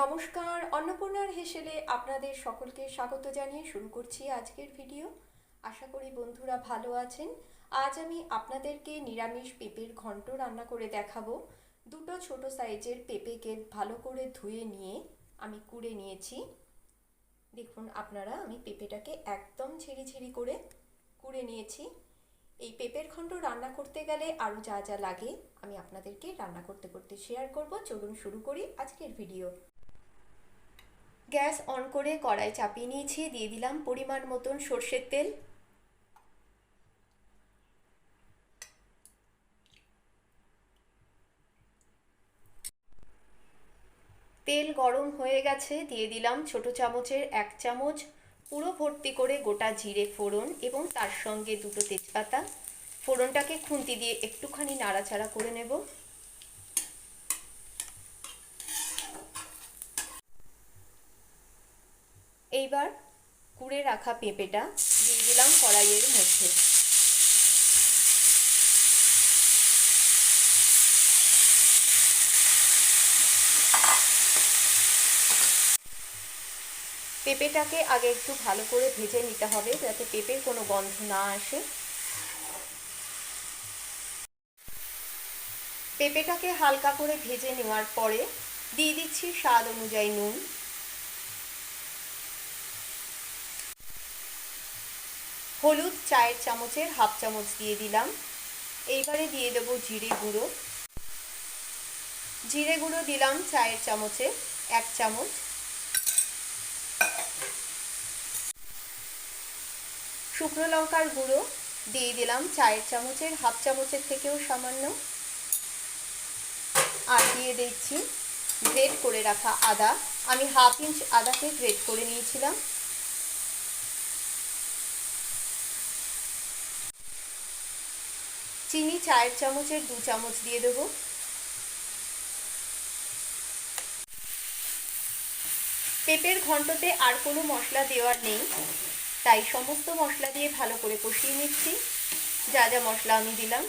নমস্কার, অন্নপূর্ণার হেসেলে আপনাদের সকলকে স্বাগত জানিয়ে শুরু করছি আজকের ভিডিও। আশা করি বন্ধুরা ভালো আছেন। আজ আমি আপনাদেরকে নিরামিষ পেঁপের ঘন্ট রান্না করে দেখাবো। দুটো ছোট সাইজের পেঁপেকে ভালো করে ধুয়ে নিয়ে আমি কুড়ে নিয়েছি। দেখুন আপনারা, আমি পেঁপেটাকে একদম ঝিরি ঝিরি করে কুড়ে নিয়েছি। এই পেঁপের ঘন্ট রান্না করতে গেলে আরও যা যা লাগে আমি আপনাদেরকে রান্না করতে করতে শেয়ার করব। চলুন শুরু করি আজকের ভিডিও। গ্যাস অন করে কড়াই চাপিয়ে নিয়েছি, দিয়ে দিলাম পরিমাণ মতন সর্ষের তেল। তেল গরম হয়ে গেছে, দিয়ে দিলাম ছোট চামচের এক চামচ পুরো ভর্তি করে গোটা জিরে ফোড়ন এবং তার সঙ্গে দুটো তেজপাতা। ফোড়নটাকে খুন্তি দিয়ে একটুখানি নাড়াচাড়া করে নেব। এইবার কুড়ে রাখা পেঁপেটা দিয়ে দিলাম কড়াইয়ের মধ্যে। পেঁপেটাকে আগে একটু ভালো করে ভেজে নিতে হবে যাতে পেঁপের কোনো গন্ধ না আসে। পেঁপেটাকে হালকা করে ভেজে নেওয়ার পরে দিয়ে দিচ্ছি স্বাদ অনুযায়ী নুন। হলুদ চায়ের চামচের হাফ চামচ দিয়ে দিলাম। এইবারে দিয়ে দেবো জিরে গুঁড়ো। জিরে গুঁড়ো দিলাম চায়ের চামচে এক চামচ। শুকনো লঙ্কার গুঁড়ো দিয়ে দিলাম চায়ের চামচের, হাফ চামচের থেকেও সামান্য। আর দিয়ে দিচ্ছি গ্রেট করে রাখা আদা। আমি হাফ ইঞ্চ আদাকে গ্রেট করে নিয়েছিলাম। চিনি চায়ের চামচের দু চামচ দিয়ে দেবো। পেঁপের ঘন্টতে আর কোনো মশলা দেওয়ার নেই, তাই সমস্ত মশলা দিয়ে ভালো করে কষিয়ে নিচ্ছি। যা যা মশলা আমি দিলাম।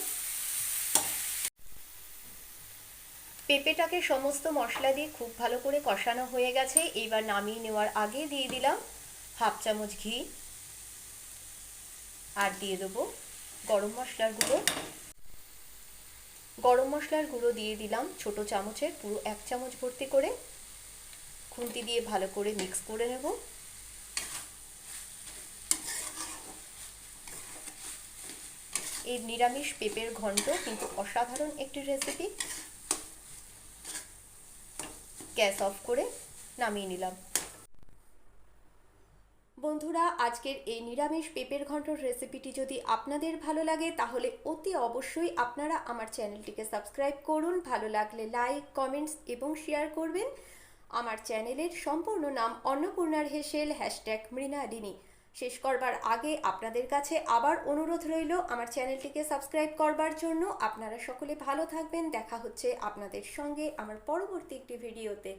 পেঁপেটাকে সমস্ত মশলা দিয়ে খুব ভালো করে কষানো হয়ে গেছে, এইবার নামিয়ে নেওয়ার আগে দিয়ে দিলাম হাফ চামচ ঘি। আর দিয়ে দেবো গরম মশলার গুঁড়ো। গরম মশলার গুঁড়ো দিয়ে দিলাম ছোট চামচের পুরো এক চামচ ভর্তি করে। খুন্তি দিয়ে ভালো করে মিক্স করে নেব। এই নিরামিষ পেঁপের ঘন্ট কিন্তু অসাধারণ একটি রেসিপি গ্যাস অফ করে নামিয়ে নিলাম। বন্ধুরা, আজকের এই নিরামিষ পেঁপের ঘন্টর রেসিপিটি যদি আপনাদের ভালো লাগে, তাহলে অতি অবশ্যই আপনারা আমার চ্যানেলটিকে সাবস্ক্রাইব করুন। ভালো লাগলে লাইক কমেন্টস এবং শেয়ার করবেন। আমার চ্যানেলের সম্পূর্ণ নাম অন্নপূর্ণার হেসেল হ্যাশট্যাগ মৃণালিনী। শেষ করবার আগে আপনাদের কাছে আবার অনুরোধ রইল, আমার চ্যানেলটিকে সাবস্ক্রাইব করবার জন্য। আপনারা সকলে ভালো থাকবেন। দেখা হচ্ছে আপনাদের সঙ্গে আমার পরবর্তী একটি ভিডিওতে